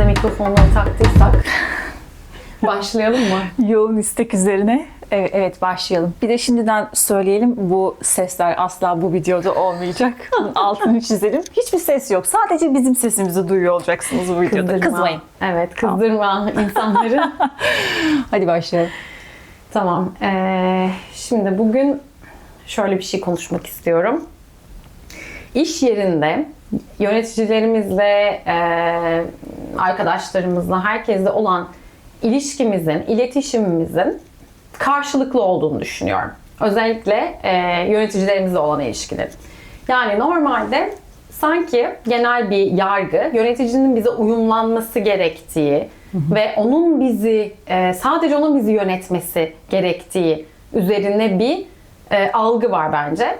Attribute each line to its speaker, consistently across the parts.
Speaker 1: de mikrofonları taktıysak başlayalım mı?
Speaker 2: Yoğun istek üzerine. Evet, evet başlayalım. Bir de şimdiden söyleyelim bu sesler asla bu videoda olmayacak. Bunun altını çizelim. Hiçbir ses yok. Sadece bizim sesimizi duyuyor olacaksınız bu videoda.
Speaker 1: Kızdırma.
Speaker 2: Kızmayın.
Speaker 1: Evet, kızdırma insanları.
Speaker 2: Hadi başlayalım.
Speaker 1: tamam. ee, şimdi bugün şöyle bir şey konuşmak istiyorum. İş yerinde yöneticilerimizle, ee, arkadaşlarımızla, herkesle olan ilişkimizin, iletişimimizin karşılıklı olduğunu düşünüyorum. Özellikle e, yöneticilerimizle olan ilişkilerin. Yani normalde sanki genel bir yargı, yöneticinin bize uyumlanması gerektiği ve onun bizi, e, sadece onun bizi yönetmesi gerektiği üzerine bir e, algı var bence.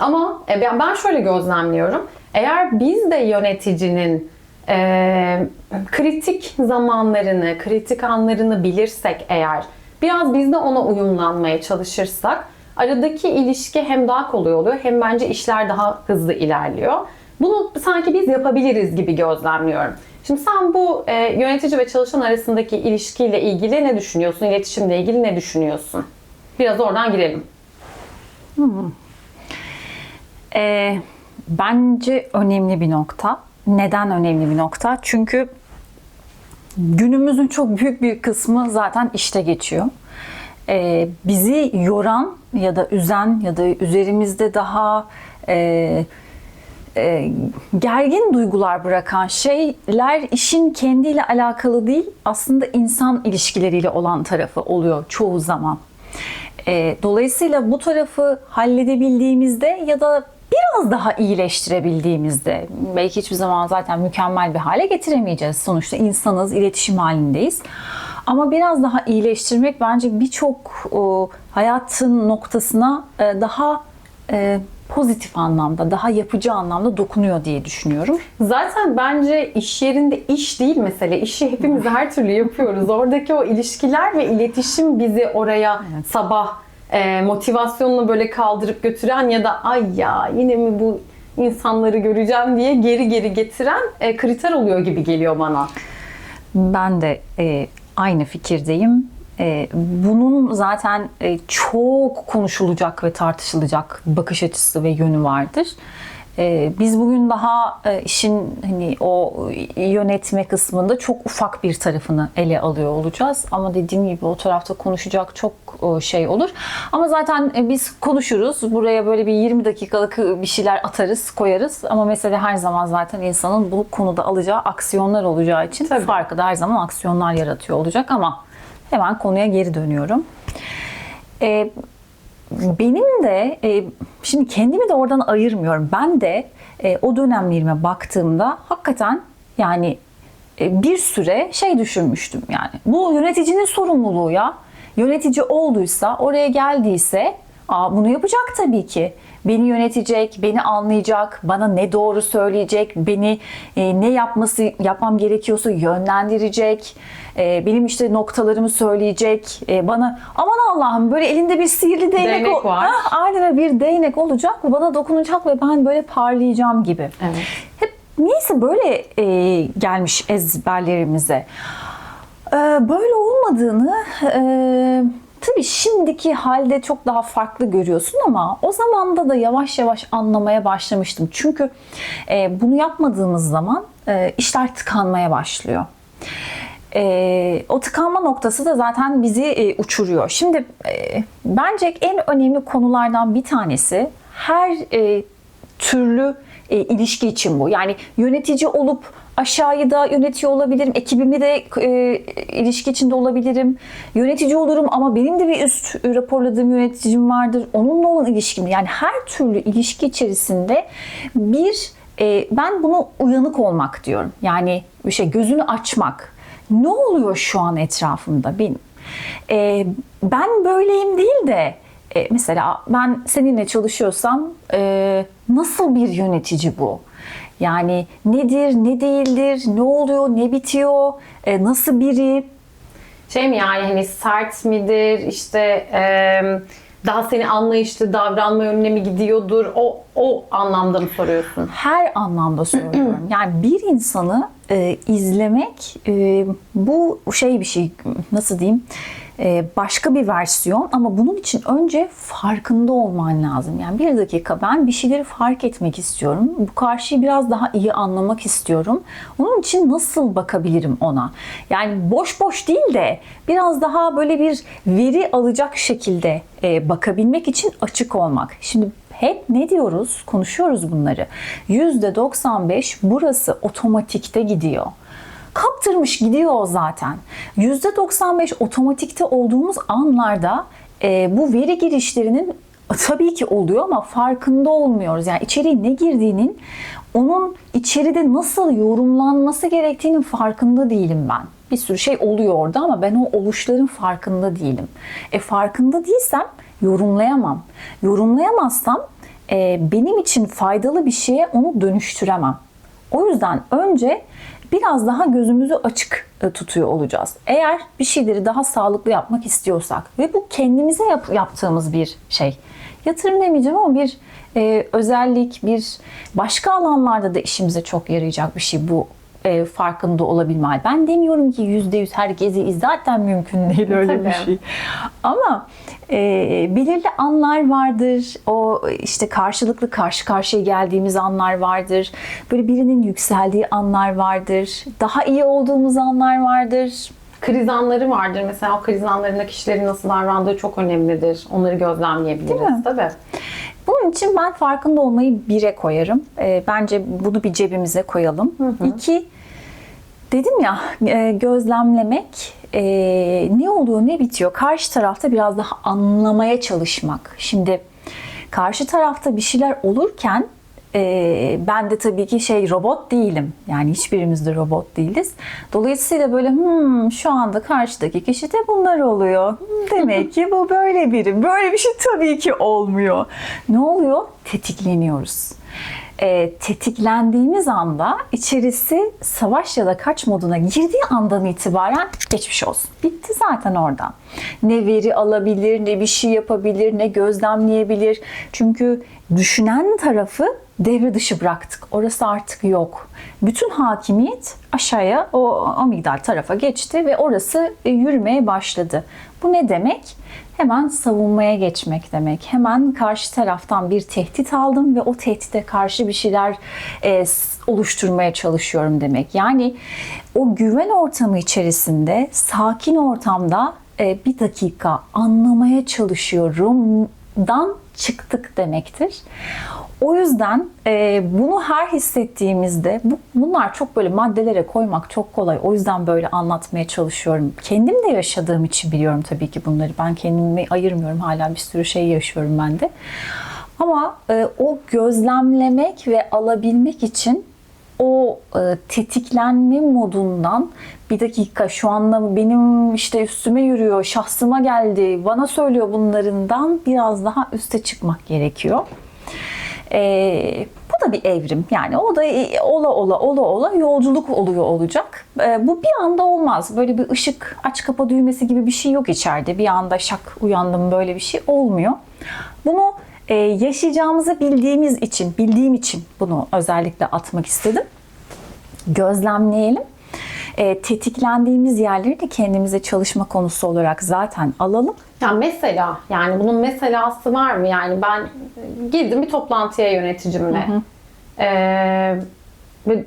Speaker 1: Ama e, ben şöyle gözlemliyorum. Eğer biz de yöneticinin e, kritik zamanlarını, kritik anlarını bilirsek eğer, biraz biz de ona uyumlanmaya çalışırsak, aradaki ilişki hem daha kolay oluyor hem bence işler daha hızlı ilerliyor. Bunu sanki biz yapabiliriz gibi gözlemliyorum. Şimdi sen bu e, yönetici ve çalışan arasındaki ilişkiyle ilgili ne düşünüyorsun? İletişimle ilgili ne düşünüyorsun? Biraz oradan girelim.
Speaker 2: Ee, bence önemli bir nokta. Neden önemli bir nokta? Çünkü günümüzün çok büyük bir kısmı zaten işte geçiyor. Ee, bizi yoran ya da üzen ya da üzerimizde daha e, e, gergin duygular bırakan şeyler işin kendiyle alakalı değil aslında insan ilişkileriyle olan tarafı oluyor çoğu zaman. E, dolayısıyla bu tarafı halledebildiğimizde ya da biraz daha iyileştirebildiğimizde belki hiçbir zaman zaten mükemmel bir hale getiremeyeceğiz. Sonuçta insanız, iletişim halindeyiz. Ama biraz daha iyileştirmek bence birçok hayatın noktasına e, daha e, pozitif anlamda, daha yapıcı anlamda dokunuyor diye düşünüyorum.
Speaker 1: Zaten bence iş yerinde iş değil mesele. İşi hepimiz her türlü yapıyoruz. Oradaki o ilişkiler ve iletişim bizi oraya sabah e, motivasyonla böyle kaldırıp götüren ya da ay ya yine mi bu insanları göreceğim diye geri geri getiren e, kriter oluyor gibi geliyor bana.
Speaker 2: Ben de e, aynı fikirdeyim. E, bunun zaten e, çok konuşulacak ve tartışılacak bakış açısı ve yönü vardır. E, biz bugün daha e, işin hani o yönetme kısmında çok ufak bir tarafını ele alıyor olacağız. Ama dediğim gibi o tarafta konuşacak çok e, şey olur. Ama zaten e, biz konuşuruz. Buraya böyle bir 20 dakikalık bir şeyler atarız, koyarız. Ama mesele her zaman zaten insanın bu konuda alacağı aksiyonlar olacağı için
Speaker 1: Tabii.
Speaker 2: farkı da her zaman aksiyonlar yaratıyor olacak ama hemen konuya geri dönüyorum. Ee, benim de e, şimdi kendimi de oradan ayırmıyorum. Ben de e, o dönemlerime baktığımda hakikaten yani e, bir süre şey düşünmüştüm yani. Bu yöneticinin sorumluluğu ya. Yönetici olduysa, oraya geldiyse Aa, bunu yapacak tabii ki. Beni yönetecek, beni anlayacak, bana ne doğru söyleyecek, beni e, ne yapması yapmam gerekiyorsa yönlendirecek, e, benim işte noktalarımı söyleyecek, e, bana aman Allah'ım böyle elinde bir sihirli değnek,
Speaker 1: Değnek var.
Speaker 2: Ha, aynen bir değnek olacak ve bana dokunacak ve ben böyle parlayacağım gibi.
Speaker 1: Evet.
Speaker 2: Hep neyse böyle e, gelmiş ezberlerimize. E, böyle olmadığını e, tabii şimdiki halde çok daha farklı görüyorsun ama o zamanda da yavaş yavaş anlamaya başlamıştım. Çünkü e, bunu yapmadığımız zaman e, işler tıkanmaya başlıyor. E, o tıkanma noktası da zaten bizi e, uçuruyor. Şimdi e, bence en önemli konulardan bir tanesi her e, türlü e, ilişki için bu. Yani yönetici olup aşağıyı da yönetiyor olabilirim. Ekibimi de e, ilişki içinde olabilirim. Yönetici olurum ama benim de bir üst raporladığım yöneticim vardır. Onunla olan ilişkim. Yani her türlü ilişki içerisinde bir e, ben bunu uyanık olmak diyorum. Yani bir şey gözünü açmak. Ne oluyor şu an etrafımda benim? E, ben böyleyim değil de e, mesela ben seninle çalışıyorsam e, nasıl bir yönetici bu? Yani nedir, ne değildir, ne oluyor, ne bitiyor, e, nasıl biri?
Speaker 1: Şey mi yani hani sert midir işte e, daha seni anlayışlı davranma yönüne mi gidiyordur? O o anlamda mı soruyorsun?
Speaker 2: her anlamda söylüyorum. Yani bir insanı e, izlemek e, bu şey bir şey nasıl diyeyim başka bir versiyon ama bunun için önce farkında olman lazım. Yani bir dakika ben bir şeyleri fark etmek istiyorum. Bu karşıyı biraz daha iyi anlamak istiyorum. Onun için nasıl bakabilirim ona? Yani boş boş değil de biraz daha böyle bir veri alacak şekilde e, bakabilmek için açık olmak. Şimdi hep ne diyoruz? Konuşuyoruz bunları. %95 burası otomatikte gidiyor. Kaptırmış gidiyor zaten. %95 otomatikte olduğumuz anlarda e, bu veri girişlerinin tabii ki oluyor ama farkında olmuyoruz. Yani içeriye ne girdiğinin onun içeride nasıl yorumlanması gerektiğinin farkında değilim ben. Bir sürü şey oluyor orada ama ben o oluşların farkında değilim. E farkında değilsem yorumlayamam. Yorumlayamazsam e, benim için faydalı bir şeye onu dönüştüremem. O yüzden önce biraz daha gözümüzü açık e, tutuyor olacağız. Eğer bir şeyleri daha sağlıklı yapmak istiyorsak ve bu kendimize yap- yaptığımız bir şey. Yatırım demeyeceğim ama bir e, özellik, bir başka alanlarda da işimize çok yarayacak bir şey bu e, farkında olabilme. hali. Ben demiyorum ki yüzde yüz herkesi zaten mümkün değil öyle bir
Speaker 1: Tabii.
Speaker 2: şey. Ama e, belirli anlar vardır. O işte karşılıklı karşı karşıya geldiğimiz anlar vardır. Böyle birinin yükseldiği anlar vardır. Daha iyi olduğumuz anlar vardır.
Speaker 1: Kriz anları vardır. Mesela o kriz anlarında kişilerin nasıl davrandığı çok önemlidir. Onları gözlemleyebiliriz.
Speaker 2: Değil mi?
Speaker 1: Tabii.
Speaker 2: Bunun için ben farkında olmayı bire koyarım. E, bence bunu bir cebimize koyalım. İki, dedim ya e, gözlemlemek e, ne oluyor ne bitiyor. Karşı tarafta biraz daha anlamaya çalışmak. Şimdi karşı tarafta bir şeyler olurken e, ben de tabii ki şey robot değilim. Yani hiçbirimiz de robot değiliz. Dolayısıyla böyle hmm, şu anda karşıdaki kişide bunlar oluyor. Hmm, Demek ki bu böyle biri. Böyle bir şey tabii ki olmuyor. Ne oluyor? Tetikleniyoruz. E, tetiklendiğimiz anda içerisi savaş ya da kaç moduna girdiği andan itibaren geçmiş olsun. Bitti zaten oradan. Ne veri alabilir, ne bir şey yapabilir, ne gözlemleyebilir. Çünkü düşünen tarafı devre dışı bıraktık. Orası artık yok. Bütün hakimiyet aşağıya o amigdal tarafa geçti ve orası e, yürümeye başladı. Bu ne demek? Hemen savunmaya geçmek demek. Hemen karşı taraftan bir tehdit aldım ve o tehdide karşı bir şeyler e, oluşturmaya çalışıyorum demek. Yani o güven ortamı içerisinde, sakin ortamda e, bir dakika anlamaya çalışıyorumdan çıktık demektir. O yüzden e, bunu her hissettiğimizde bu, bunlar çok böyle maddelere koymak çok kolay. O yüzden böyle anlatmaya çalışıyorum. Kendim de yaşadığım için biliyorum tabii ki bunları. Ben kendimi ayırmıyorum. Hala bir sürü şey yaşıyorum ben de. Ama e, o gözlemlemek ve alabilmek için o e, tetiklenme modundan bir dakika şu anda benim işte üstüme yürüyor, şahsıma geldi, bana söylüyor bunlarından biraz daha üste çıkmak gerekiyor. E, bu da bir evrim. Yani o da e, ola ola ola ola yolculuk oluyor olacak. E, bu bir anda olmaz. Böyle bir ışık aç kapa düğmesi gibi bir şey yok içeride. Bir anda şak uyandım böyle bir şey olmuyor. Bunu e, yaşayacağımızı bildiğimiz için, bildiğim için bunu özellikle atmak istedim. Gözlemleyelim. E, tetiklendiğimiz yerleri de kendimize çalışma konusu olarak zaten alalım.
Speaker 1: Ya mesela yani bunun meselası var mı? Yani ben girdim bir toplantıya yöneticimle. Ee, ve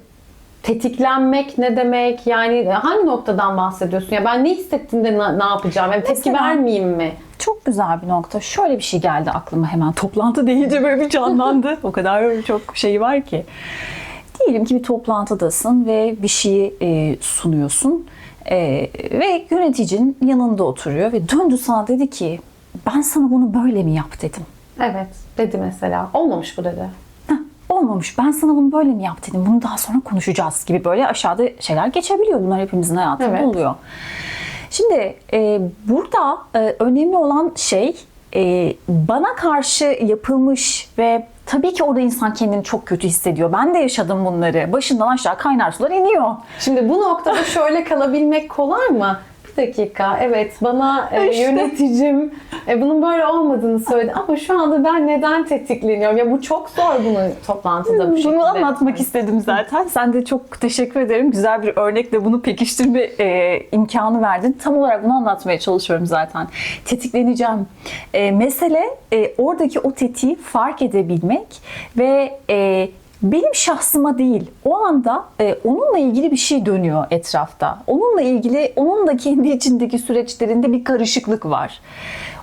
Speaker 1: tetiklenmek ne demek? Yani hangi noktadan bahsediyorsun? Ya ben ne hissettiğimde ne, ne yapacağım? Yani tepki
Speaker 2: Mesela-
Speaker 1: vermeyeyim mi?
Speaker 2: Çok güzel bir nokta. Şöyle bir şey geldi aklıma hemen. Toplantı deyince böyle bir canlandı. o kadar çok şey var ki. Diyelim ki bir toplantıdasın ve bir şeyi e, sunuyorsun. E, ve yöneticin yanında oturuyor ve döndü sana dedi ki ben sana bunu böyle mi yap dedim.
Speaker 1: Evet dedi mesela. Olmamış bu dedi.
Speaker 2: Heh, olmamış ben sana bunu böyle mi yap dedim. Bunu daha sonra konuşacağız gibi böyle aşağıda şeyler geçebiliyor. Bunlar hepimizin hayatında
Speaker 1: Evet.
Speaker 2: oluyor. Şimdi e, burada e, önemli olan şey e, bana karşı yapılmış ve tabii ki orada insan kendini çok kötü hissediyor. Ben de yaşadım bunları. Başından aşağı kaynar sular iniyor.
Speaker 1: Şimdi bu noktada şöyle kalabilmek kolay mı? Bir iki dakika evet bana e,
Speaker 2: İşte.
Speaker 1: yöneticim e, bunun böyle olmadığını söyledi ama şu anda ben neden tetikleniyorum? Ya bu çok zor bunu toplantıda bu şekilde.
Speaker 2: Bunu anlatmak istedim zaten. Sen de çok teşekkür ederim. Güzel bir örnekle bunu pekiştirme e, imkanı verdin. Tam olarak bunu anlatmaya çalışıyorum zaten. Tetikleneceğim. E, mesele e, oradaki o tetiği fark edebilmek ve e, benim şahsıma değil, o anda e, onunla ilgili bir şey dönüyor etrafta. Onunla ilgili, onun da kendi içindeki süreçlerinde bir karışıklık var.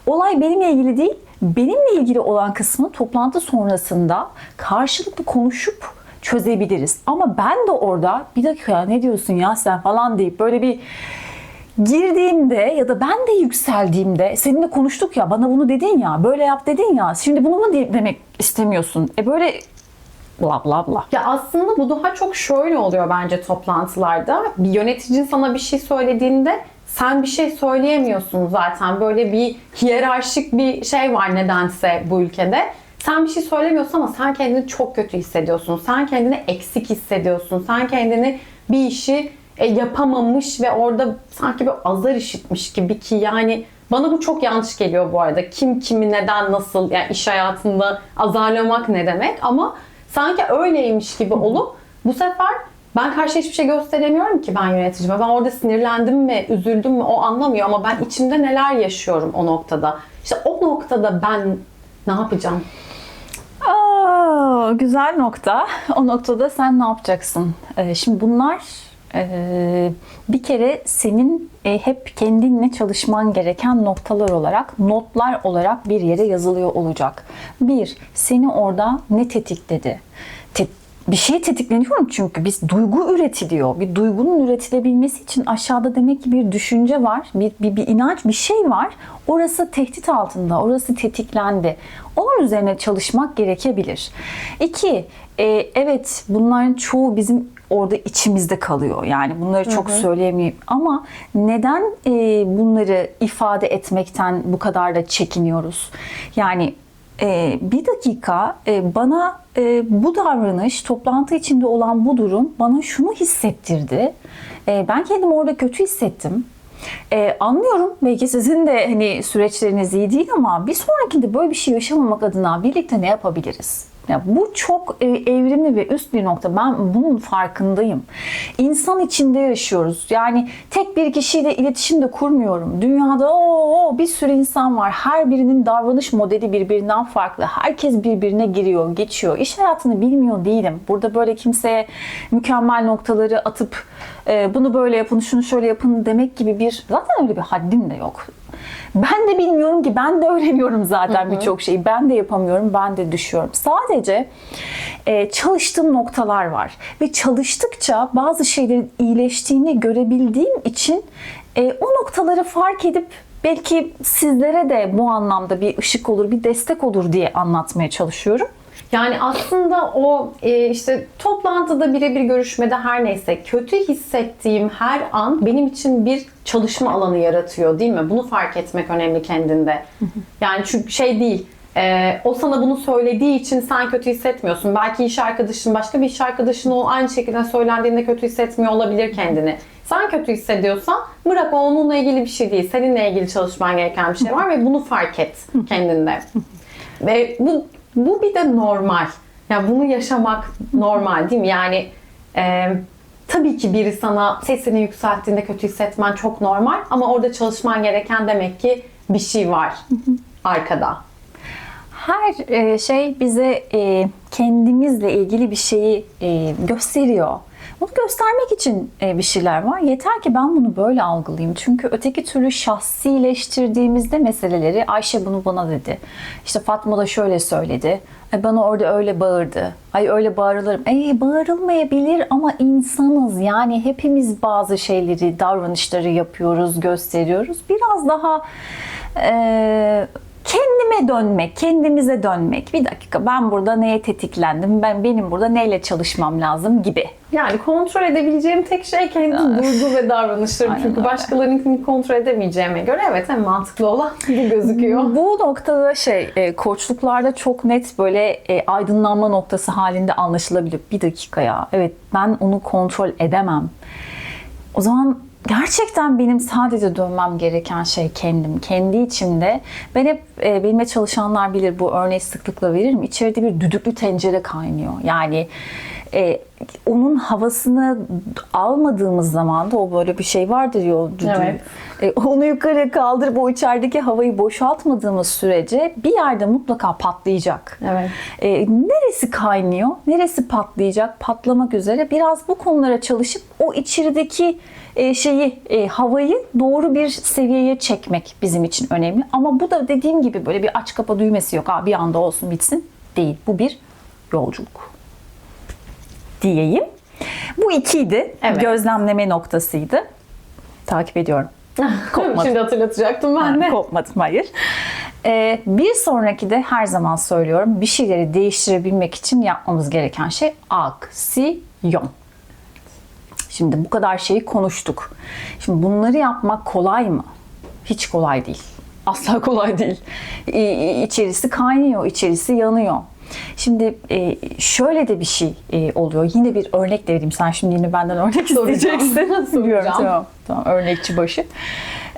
Speaker 2: Olay benimle ilgili değil, benimle ilgili olan kısmı toplantı sonrasında karşılıklı konuşup çözebiliriz. Ama ben de orada bir dakika ya ne diyorsun ya sen falan deyip böyle bir girdiğimde ya da ben de yükseldiğimde seninle konuştuk ya bana bunu dedin ya böyle yap dedin ya şimdi bunu mu de- demek istemiyorsun? E böyle bla bla bla.
Speaker 1: Ya aslında bu daha çok şöyle oluyor bence toplantılarda. Bir yöneticin sana bir şey söylediğinde sen bir şey söyleyemiyorsun zaten. Böyle bir hiyerarşik bir şey var nedense bu ülkede. Sen bir şey söylemiyorsun ama sen kendini çok kötü hissediyorsun. Sen kendini eksik hissediyorsun. Sen kendini bir işi e, yapamamış ve orada sanki bir azar işitmiş gibi ki yani bana bu çok yanlış geliyor bu arada. Kim kimi neden nasıl yani iş hayatında azarlamak ne demek ama sanki öyleymiş gibi olup bu sefer ben karşı hiçbir şey gösteremiyorum ki ben yöneticime. Ben orada sinirlendim mi, üzüldüm mü o anlamıyor ama ben içimde neler yaşıyorum o noktada. İşte o noktada ben ne yapacağım?
Speaker 2: Aa, güzel nokta. O noktada sen ne yapacaksın? Ee, şimdi bunlar bir kere senin e, hep kendinle çalışman gereken noktalar olarak, notlar olarak bir yere yazılıyor olacak. Bir, seni orada ne tetikledi? Bir şey tetikleniyorum çünkü biz duygu üretiliyor. Bir duygunun üretilebilmesi için aşağıda demek ki bir düşünce var, bir, bir, bir inanç, bir şey var. Orası tehdit altında, orası tetiklendi. Onun üzerine çalışmak gerekebilir. İki, e, evet bunların çoğu bizim orada içimizde kalıyor. Yani bunları çok söyleyemeyeyim ama neden e, bunları ifade etmekten bu kadar da çekiniyoruz? Yani e, bir dakika e, bana e, bu davranış, toplantı içinde olan bu durum bana şunu hissettirdi. E, ben kendimi orada kötü hissettim. E, anlıyorum belki sizin de hani süreçleriniz iyi değil ama bir sonrakinde böyle bir şey yaşamamak adına birlikte ne yapabiliriz? Ya bu çok e, evrimli ve üst bir nokta. Ben bunun farkındayım. İnsan içinde yaşıyoruz. Yani tek bir kişiyle iletişim de kurmuyorum. Dünyada o bir sürü insan var. Her birinin davranış modeli birbirinden farklı. Herkes birbirine giriyor, geçiyor. İş hayatını bilmiyor değilim. Burada böyle kimseye mükemmel noktaları atıp e, bunu böyle yapın, şunu şöyle yapın demek gibi bir zaten öyle bir haddim de yok. Ben de bilmiyorum ki ben de öğreniyorum zaten birçok şeyi. Ben de yapamıyorum, ben de düşüyorum. Sadece e, çalıştığım noktalar var ve çalıştıkça bazı şeylerin iyileştiğini görebildiğim için e, o noktaları fark edip belki sizlere de bu anlamda bir ışık olur, bir destek olur diye anlatmaya çalışıyorum.
Speaker 1: Yani aslında o e, işte toplantıda birebir görüşmede her neyse kötü hissettiğim her an benim için bir çalışma alanı yaratıyor değil mi? Bunu fark etmek önemli kendinde. Yani çünkü şey değil. e, o sana bunu söylediği için sen kötü hissetmiyorsun. Belki iş arkadaşın başka bir iş arkadaşın o aynı şekilde söylendiğinde kötü hissetmiyor olabilir kendini. Sen kötü hissediyorsan bırak o onunla ilgili bir şey değil. Seninle ilgili çalışman gereken bir şey var ve bunu fark et kendinde. Ve bu bu bir de normal. Ya bunu yaşamak normal değil mi? Yani e, tabii ki biri sana sesini yükselttiğinde kötü hissetmen çok normal ama orada çalışman gereken demek ki bir şey var arkada.
Speaker 2: Her e, şey bize e, kendimizle ilgili bir şeyi e, gösteriyor. Bunu göstermek için e, bir şeyler var. Yeter ki ben bunu böyle algılayayım. Çünkü öteki türlü şahsileştirdiğimizde meseleleri Ayşe bunu bana dedi. İşte Fatma da şöyle söyledi. Ay bana orada öyle bağırdı. Ay öyle bağırılırım. Ey bağırılmayabilir ama insanız. Yani hepimiz bazı şeyleri, davranışları yapıyoruz, gösteriyoruz. Biraz daha e, kendime dönmek, kendimize dönmek. Bir dakika ben burada neye tetiklendim? Ben benim burada neyle çalışmam lazım gibi.
Speaker 1: Yani kontrol edebileceğim tek şey kendi duygu ve davranışlarım.
Speaker 2: Aynen
Speaker 1: Çünkü
Speaker 2: öyle.
Speaker 1: başkalarınkini kontrol edemeyeceğime göre evet en mantıklı olan bu gözüküyor.
Speaker 2: Bu noktada şey e, koçluklarda çok net böyle e, aydınlanma noktası halinde anlaşılabilir. Bir dakika ya evet ben onu kontrol edemem. O zaman gerçekten benim sadece dönmem gereken şey kendim. Kendi içimde. Ben hep e, benimle çalışanlar bilir bu örneği sıklıkla veririm. İçeride bir düdüklü tencere kaynıyor. Yani e, onun havasını almadığımız zaman da o böyle bir şey vardır ya o düdüğü.
Speaker 1: Evet.
Speaker 2: E, onu yukarı kaldırıp o içerideki havayı boşaltmadığımız sürece bir yerde mutlaka patlayacak.
Speaker 1: Evet.
Speaker 2: E, neresi kaynıyor? Neresi patlayacak? Patlamak üzere. Biraz bu konulara çalışıp o içerideki e, şeyi, e, havayı doğru bir seviyeye çekmek bizim için önemli. Ama bu da dediğim gibi böyle bir aç kapa düğmesi yok. Ha, bir anda olsun bitsin. Değil. Bu bir yolculuk. Diyeyim. Bu ikiydi.
Speaker 1: Evet.
Speaker 2: Gözlemleme noktasıydı. Takip ediyorum. Kopmadı.
Speaker 1: Şimdi hatırlatacaktım ben de.
Speaker 2: Kopmadım hayır. Ee, bir sonraki de her zaman söylüyorum bir şeyleri değiştirebilmek için yapmamız gereken şey aksiyon. Şimdi bu kadar şeyi konuştuk. Şimdi bunları yapmak kolay mı? Hiç kolay değil. Asla kolay değil. İçerisi kaynıyor, içerisi yanıyor. Şimdi e, şöyle de bir şey e, oluyor. Yine bir örnek de vereyim. Sen şimdi yine benden örnek
Speaker 1: Soracağım.
Speaker 2: isteyeceksin. Biliyorum, tamam. Tamam, örnekçi başı.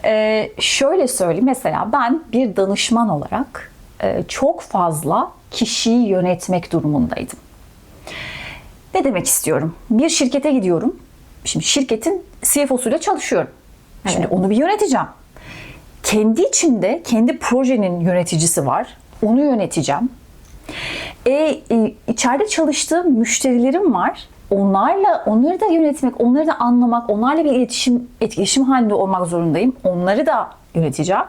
Speaker 2: Ee, şöyle söyleyeyim. Mesela ben bir danışman olarak e, çok fazla kişiyi yönetmek durumundaydım. Ne demek istiyorum? Bir şirkete gidiyorum. Şimdi şirketin CFO'suyla çalışıyorum. Şimdi
Speaker 1: Evet.
Speaker 2: onu bir yöneteceğim. Kendi içinde kendi projenin yöneticisi var. Onu yöneteceğim. E, e, içeride çalıştığım müşterilerim var. Onlarla onları da yönetmek, onları da anlamak, onlarla bir iletişim etkileşim halinde olmak zorundayım. Onları da yöneteceğim.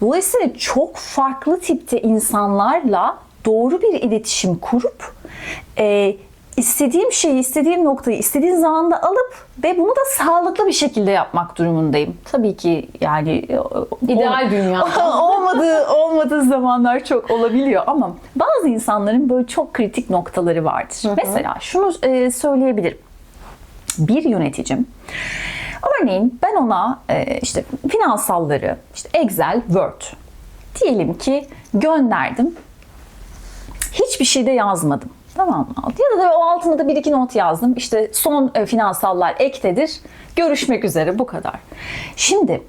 Speaker 2: Dolayısıyla çok farklı tipte insanlarla doğru bir iletişim kurup e, istediğim şeyi, istediğim noktayı istediğim zamanda alıp ve bunu da sağlıklı bir şekilde yapmak durumundayım. Tabii ki yani e,
Speaker 1: İdeal dünya.
Speaker 2: olmadığı olmadığı zamanlar çok olabiliyor ama bazı insanların böyle çok kritik noktaları vardır. Mesela şunu e, söyleyebilirim. Bir yöneticim örneğin ben ona e, işte finansalları işte Excel, Word diyelim ki gönderdim. Hiçbir şey de yazmadım. Tamam mı? Ya da o altına da bir iki not yazdım. İşte son e, finansallar ektedir. Görüşmek üzere bu kadar. Şimdi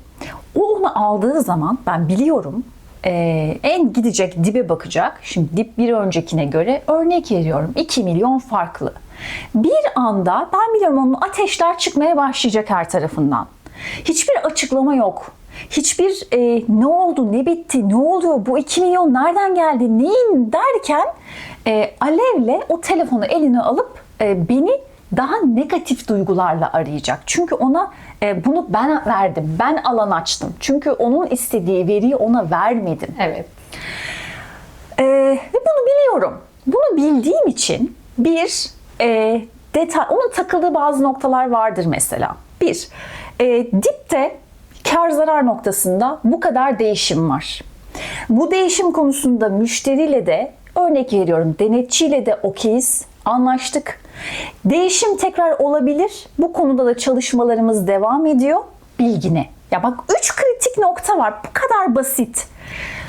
Speaker 2: o onu aldığı zaman ben biliyorum e, en gidecek dibe bakacak. Şimdi dip bir öncekine göre örnek veriyorum 2 milyon farklı. Bir anda ben biliyorum onun ateşler çıkmaya başlayacak her tarafından. Hiçbir açıklama yok. Hiçbir e, ne oldu, ne bitti, ne oluyor, bu 2 milyon nereden geldi, neyin derken e, Alev'le o telefonu eline alıp e, beni daha negatif duygularla arayacak. Çünkü ona e, bunu ben verdim, ben alan açtım. Çünkü onun istediği veriyi ona vermedim.
Speaker 1: Evet.
Speaker 2: Ee, ve bunu biliyorum. Bunu bildiğim için bir e, detay, onun takıldığı bazı noktalar vardır mesela. Bir, e, dipte kar zarar noktasında bu kadar değişim var. Bu değişim konusunda müşteriyle de örnek veriyorum denetçiyle de okeyiz, anlaştık. Değişim tekrar olabilir. Bu konuda da çalışmalarımız devam ediyor. Bilgine. Ya bak üç kritik nokta var. Bu kadar basit.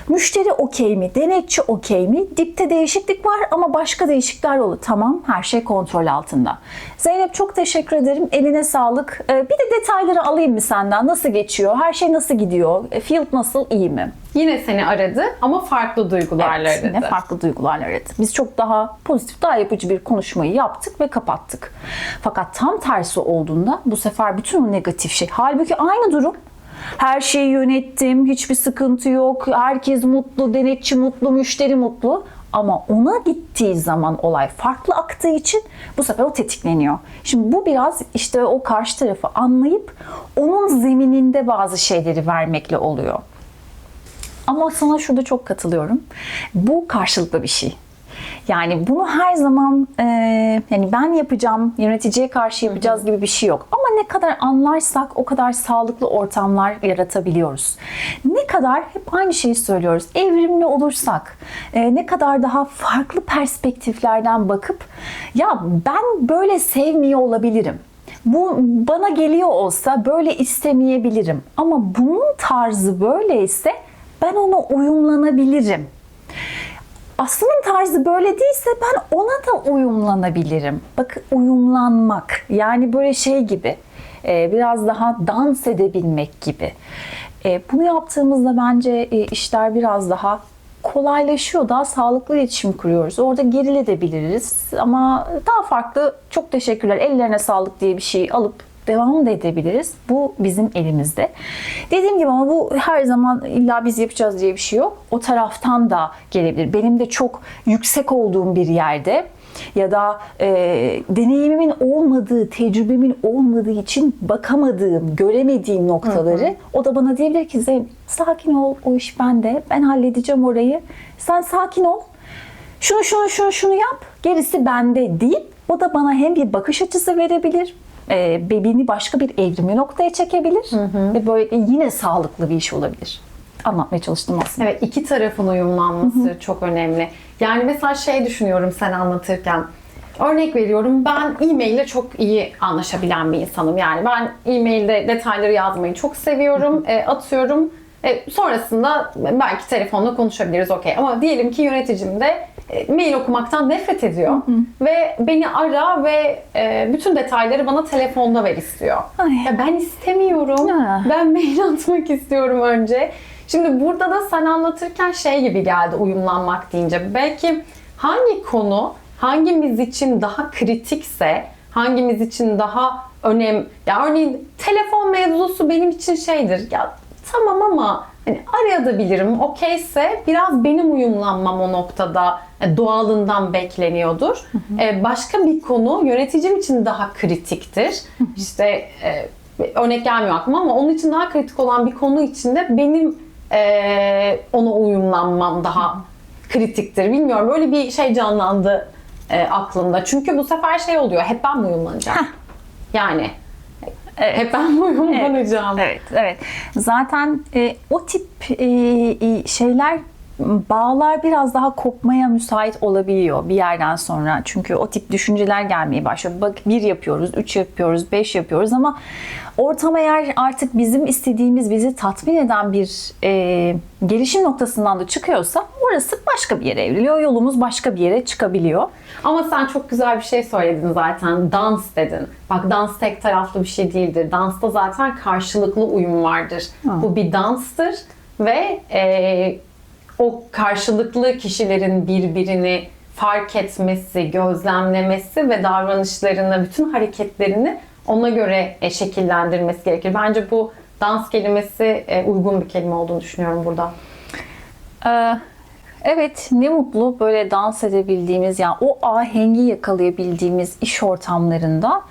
Speaker 2: Müşteri okey mi? Denetçi okey mi? Dipte değişiklik var ama başka değişiklikler olur. Tamam her şey kontrol altında. Zeynep çok teşekkür ederim. Eline sağlık. Ee, bir de detayları alayım mı senden? Nasıl geçiyor? Her şey nasıl gidiyor? E, Field nasıl? iyi mi?
Speaker 1: Yine seni aradı ama farklı duygularla
Speaker 2: Evet,
Speaker 1: aradı.
Speaker 2: yine farklı duygularla aradı. Biz çok daha pozitif, daha yapıcı bir konuşmayı yaptık ve kapattık. Fakat tam tersi olduğunda bu sefer bütün o negatif şey. Halbuki aynı durum. Her şeyi yönettim, hiçbir sıkıntı yok, herkes mutlu, denetçi mutlu, müşteri mutlu. Ama ona gittiği zaman olay farklı aktığı için bu sefer o tetikleniyor. Şimdi bu biraz işte o karşı tarafı anlayıp onun zemininde bazı şeyleri vermekle oluyor. Ama sana şurada çok katılıyorum. Bu karşılıklı bir şey. Yani bunu her zaman e, yani ben yapacağım, yöneticiye karşı yapacağız gibi bir şey yok. Ama ne kadar anlarsak o kadar sağlıklı ortamlar yaratabiliyoruz. Ne kadar hep aynı şeyi söylüyoruz. Evrimli olursak, e, ne kadar daha farklı perspektiflerden bakıp ya ben böyle sevmiyor olabilirim. Bu bana geliyor olsa böyle istemeyebilirim. Ama bunun tarzı böyleyse ben ona uyumlanabilirim. Aslı'nın tarzı böyle değilse ben ona da uyumlanabilirim. Bakın uyumlanmak yani böyle şey gibi e, biraz daha dans edebilmek gibi. E, bunu yaptığımızda bence e, işler biraz daha kolaylaşıyor. Daha sağlıklı iletişim kuruyoruz. Orada gerilebiliriz ama daha farklı çok teşekkürler ellerine sağlık diye bir şey alıp devam da edebiliriz. Bu bizim elimizde. Dediğim gibi ama bu her zaman illa biz yapacağız diye bir şey yok. O taraftan da gelebilir. Benim de çok yüksek olduğum bir yerde ya da e, deneyimimin olmadığı, tecrübemin olmadığı için bakamadığım, göremediğim noktaları o da bana diyebilir ki Zeynep sakin ol o iş bende. Ben halledeceğim orayı. Sen sakin ol. Şunu şunu şunu şunu yap. Gerisi bende deyip o da bana hem bir bakış açısı verebilir e, ve beni başka bir evrimi noktaya çekebilir ve böyle yine sağlıklı bir iş olabilir. Anlatmaya çalıştım aslında.
Speaker 1: Evet iki tarafın uyumlanması çok önemli. Yani mesela şey düşünüyorum sen anlatırken. Örnek veriyorum ben e-mail ile çok iyi anlaşabilen bir insanım. Yani ben e-mailde detayları yazmayı çok seviyorum. E, atıyorum. E, sonrasında belki telefonla konuşabiliriz okey. Ama diyelim ki yöneticim de mail okumaktan nefret ediyor. Ve beni ara ve e, bütün detayları bana telefonda ver istiyor.
Speaker 2: Ay.
Speaker 1: Ya ben istemiyorum.
Speaker 2: Ha.
Speaker 1: Ben mail atmak istiyorum önce. Şimdi burada da sen anlatırken şey gibi geldi uyumlanmak deyince. Belki hangi konu hangimiz için daha kritikse, hangimiz için daha önem... Ya örneğin telefon mevzusu benim için şeydir. Ya tamam ama hani arayabilirim okeyse biraz benim uyumlanmam o noktada e, doğalından bekleniyordur. E, başka bir konu yöneticim için daha kritiktir. İşte e, örnek gelmiyor aklıma ama onun için daha kritik olan bir konu içinde benim e, ona uyumlanmam daha kritiktir. Bilmiyorum böyle bir şey canlandı e, aklımda. Çünkü bu sefer şey oluyor. Hep ben mi uyumlanacağım? Yani hep ben mi uyumlanacağım?
Speaker 2: Evet, evet. Zaten e, o tip e, e, şeyler bağlar biraz daha kopmaya müsait olabiliyor bir yerden sonra. Çünkü o tip düşünceler gelmeye başlıyor. Bak bir yapıyoruz, üç yapıyoruz, beş yapıyoruz ama ortam eğer artık bizim istediğimiz, bizi tatmin eden bir e, gelişim noktasından da çıkıyorsa orası başka bir yere evriliyor. Yolumuz başka bir yere çıkabiliyor.
Speaker 1: Ama sen çok güzel bir şey söyledin zaten. Dans dedin. Bak dans tek taraflı bir şey değildir. Dansta zaten karşılıklı uyum vardır. Bu bir danstır ve e, o karşılıklı kişilerin birbirini fark etmesi, gözlemlemesi ve davranışlarını, bütün hareketlerini ona göre e, şekillendirmesi gerekir. Bence bu dans kelimesi e, uygun bir kelime olduğunu düşünüyorum burada.
Speaker 2: Ee, Evet ne mutlu böyle dans edebildiğimiz yani o ahengi yakalayabildiğimiz iş ortamlarında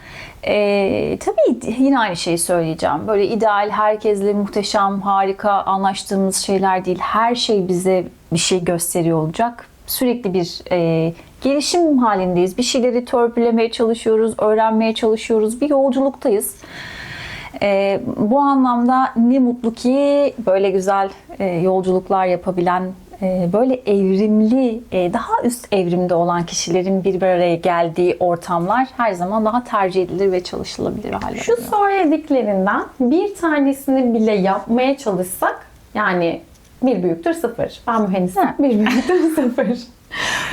Speaker 2: Ee, tabii yine aynı şeyi söyleyeceğim. Böyle ideal, herkesle muhteşem, harika anlaştığımız şeyler değil. Her şey bize bir şey gösteriyor olacak. Sürekli bir e, gelişim halindeyiz. Bir şeyleri törpülemeye çalışıyoruz, öğrenmeye çalışıyoruz. Bir yolculuktayız. Ee, bu anlamda ne mutlu ki böyle güzel e, yolculuklar yapabilen, e, böyle evrimli, e, daha üst evrimde olan kişilerin bir araya geldiği ortamlar her zaman daha tercih edilir ve çalışılabilir hale
Speaker 1: Şu söylediklerinden bir tanesini bile yapmaya çalışsak yani bir büyüktür sıfır. Ben mühendisim. Bir büyüktür sıfır.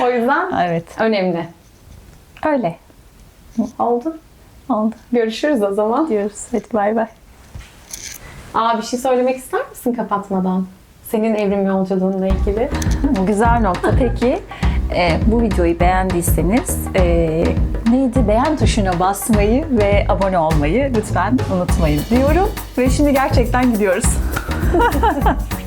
Speaker 1: O yüzden
Speaker 2: Evet,
Speaker 1: önemli.
Speaker 2: öyle
Speaker 1: Oldu.
Speaker 2: oldu
Speaker 1: Görüşürüz o zaman.
Speaker 2: diyoruz. Hadi bay bay.
Speaker 1: Aa bir şey söylemek ister misin kapatmadan? Senin evrim yolculuğunla ilgili.
Speaker 2: Güzel nokta. Peki e, bu videoyu beğendiyseniz e, neydi? Beğen tuşuna basmayı ve abone olmayı lütfen unutmayın diyorum. Ve şimdi gerçekten gidiyoruz.